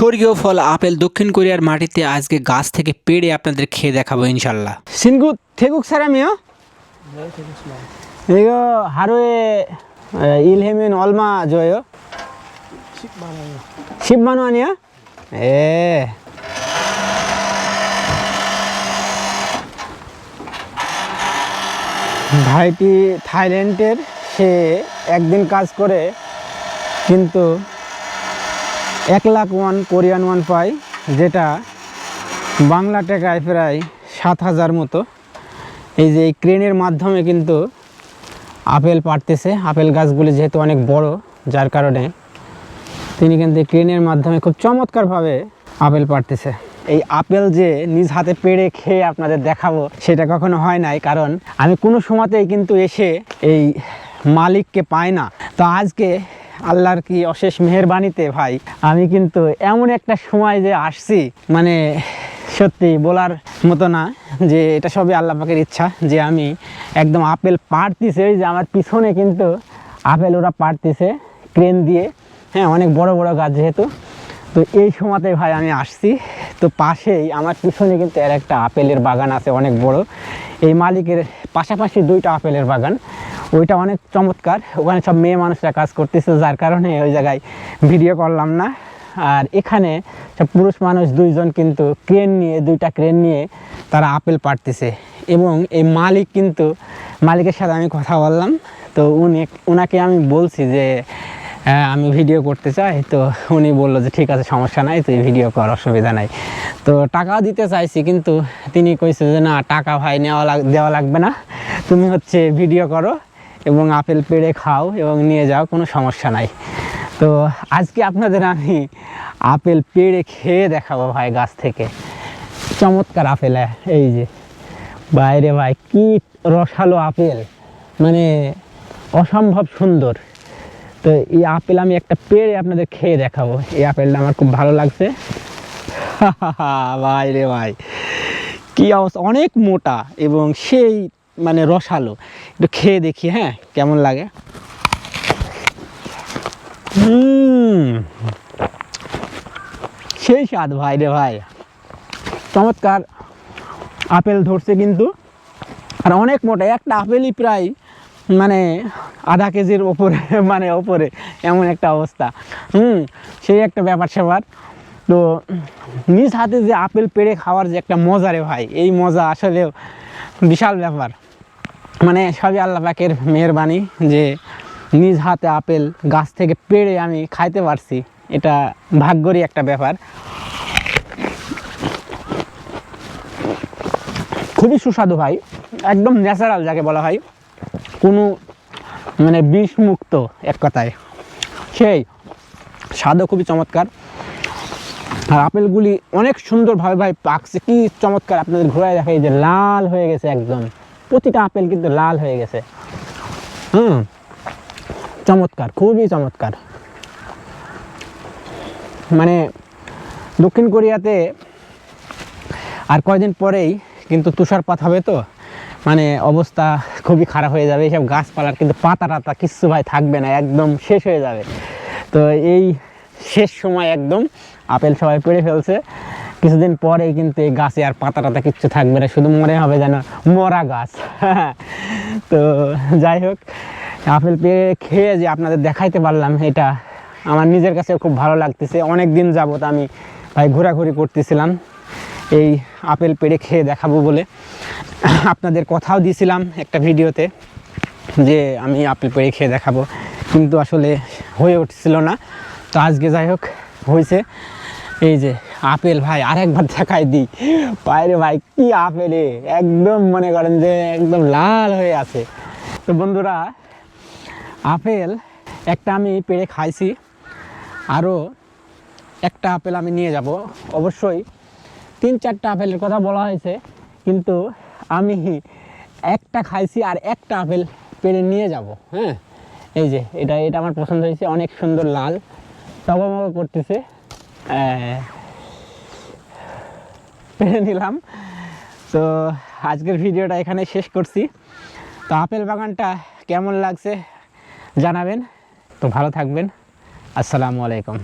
স্বর্গীয় ফল আপেল দক্ষিণ কোরিয়ার মাটিতে আজকে গাছ থেকে পেড়ে আপনাদের খেয়ে দেখাবো ইনশাল্লাহ 친구 태국 사람이요? 이거 하루에 에, 일하면 얼마 줘요? 10만 원이요. 10만 원이요? 예. ভাইটি থাইল্যান্ডের সে একদিন কাজ করে কিন্তু এক লাখ ওয়ান কোরিয়ান ওয়ান পাই, যেটা বাংলা টাকায় প্রায় সাত হাজার মতো। এই যে এই ক্রেনের মাধ্যমে কিন্তু আপেল পাড়তেছে। আপেল গাছগুলি যেহেতু অনেক বড়, যার কারণে তিনি কিন্তু ক্রেনের মাধ্যমে খুব চমৎকারভাবে আপেল পাড়তেছে। এই আপেল যে নিজ হাতে পেড়ে খেয়ে আপনাদের দেখাবো, সেটা কখনো হয় নাই, কারণ আমি কোনো সময়তেই কিন্তু এসে এই মালিককে পাই না। তো আজকে আল্লাহর কি অশেষ মেহেরবানিতে ভাই? আমি কিন্তু এমন একটা সময় যে আসছি মানে সত্যি বলার মতো না যে এটা সবই আল্লাহ পাকের ইচ্ছা যে আমি একদম আপেল পাড়তিছে, ওই যে আমার পিছনে কিন্তু আপেল ওরা পাড়তিছে, ক্রেন দিয়ে। হ্যাঁ অনেক বড় বড় গাছ যেহেতু। তো এই সময়তে ভাই আমি আসছি, তো পাশেই আমার পিছনে কিন্তু এর একটা আপেলের বাগান আছে অনেক বড়। এই মালিকের পাশাপাশি দুইটা আপেলের বাগান। ওইটা অনেক চমৎকার। ওখানে সব মেয়ে মানুষরা কাজ করতেছে, যার কারণে ওই জায়গায় ভিডিও করলাম না। আর এখানে সব পুরুষ মানুষ দুইজন কিন্তু ক্রেন নিয়ে, দুইটা ক্রেন নিয়ে তারা আপেল পাড়তেছে। এবং এই মালিক কিন্তু, মালিকের সাথে আমি কথা বললাম। তো উনি ওনাকে আমি বলছি যে হ্যাঁ আমি ভিডিও করতে চাই। তো উনি বলল যে, ঠিক আছে, সমস্যা নাই, তুই ভিডিও কর, অসুবিধা নাই। তো টাকাও দিতে চাইছি, কিন্তু তিনি কইছে যে, না, টাকা ভাই নেওয়া লাগ, দেওয়া লাগবে না। তুমি হচ্ছে ভিডিও করো। এবং আপেল পেড়ে খাও এবং নিয়ে যাও কোনো সমস্যা নাই। তো আজকে আপনাদের আমি আপেল পেড়ে খেয়ে দেখাবো ভাই গাছ থেকে। চমৎকার আপেল হ্যাঁ, এই যে। বাইরে ভাই কি রসালো আপেল। মানে অসম্ভব সুন্দর। তো এই আপেল আমি একটা পেড়ে আপনাদের খেয়ে দেখাবো। এই আপেলটা আমার খুব ভালো লাগছে। ভাই রে ভাই কি অবস্থা? অনেক মোটা এবং সেই মানে রসালো। একটু খেয়ে দেখি হ্যাঁ কেমন লাগে? সেই স্বাদ ভাই রে ভাই। চমৎকার। আপেল ধরছে কিন্তু। আর অনেক মোটা, একটা আপেলই প্রায় মানে আধা কেজির ওপরে মানে ওপরে, এমন একটা অবস্থা। হুম, সেই একটা ব্যাপার স্যাপার। তো নিজ হাতে যে আপেল পেড়ে খাওয়ার যে একটা মজা রে ভাই, এই মজা আসলে বিশাল ব্যাপার। মানে সবই আল্লাহ পাকের মেহরবানি যে নিজ হাতে আপেল গাছ থেকে পেড়ে আমি খাইতে পারছি। এটা ভাগ্যরই একটা ব্যাপার। খুবই সুস্বাদু ভাই, একদম ন্যাচারাল যাকে বলা হয়। কোনো মানে বিষ মুক্ত এক কথায়। সেই, স্বাদও খুবই চমৎকার। আর আপেলগুলি অনেক সুন্দরভাবে ভাই পাকছে। কি চমৎকার আপনাদের ঘোরায় দেখা যে লাল হয়ে গেছে একদম। প্রতিটা আপেল কিন্তু লাল হয়ে গেছে। হুম, চমৎকার, খুবই চমৎকার। মানে দক্ষিণ কোরিয়াতে আর কয়দিন পরেই কিন্তু তুষারপাত হবে তো। মানে অবস্থা খুবই খারাপ হয়ে যাবে। এইসব গাছপালার কিন্তু পাতা টাতা কিচ্ছু ভাই থাকবে না, একদম শেষ হয়ে যাবে। তো এই শেষ সময় একদম আপেল সবাই পেড়ে ফেলছে। কিছুদিন পরেই কিন্তু এই গাছে আর পাতা টাতা কিচ্ছু থাকবে না, শুধু মনে হবে যেন মরা গাছ। তো যাই হোক, আপেল পেড়ে খেয়ে যে আপনাদের দেখাইতে পারলাম, এটা আমার নিজের কাছে খুব ভালো লাগতেছে। অনেক দিন যাবত আমি ভাই ঘোরাঘুরি করতেছিলাম, এই আপেল পেড়ে খেয়ে দেখাবো বলে। আপনাদের কথাও দিয়েছিলাম একটা ভিডিওতে যে আমি আপেল পেড়ে খেয়ে দেখাবো, কিন্তু আসলে হয়ে উঠছিল না। তো আজকে যাই হোক, হয়েছে এই যে আপেল ভাই আরেকবার দেখাই দিই। বাইরে ভাই, কি আপেলে? একদম মনে করেন যে একদম লাল হয়ে আছে। তো বন্ধুরা, আপেল একটা আমি পেড়ে খাইছি, আরও একটা আপেল আমি নিয়ে যাব। অবশ্যই তিন চারটা আপেলের কথা বলা হয়েছে, কিন্তু আমি একটা খাইছি আর একটা আপেল পেড়ে নিয়ে যাব। হ্যাঁ এই যে এটা এটা আমার পছন্দ হয়েছে, অনেক সুন্দর লাল। টগমগ করতেছে। পেরে নিলাম। তো আজকের ভিডিওটা এখানে শেষ করছি। তো আপেল বাগানটা কেমন লাগছে জানাবেন। তো ভালো থাকবেন। আসসালামু আলাইকুম।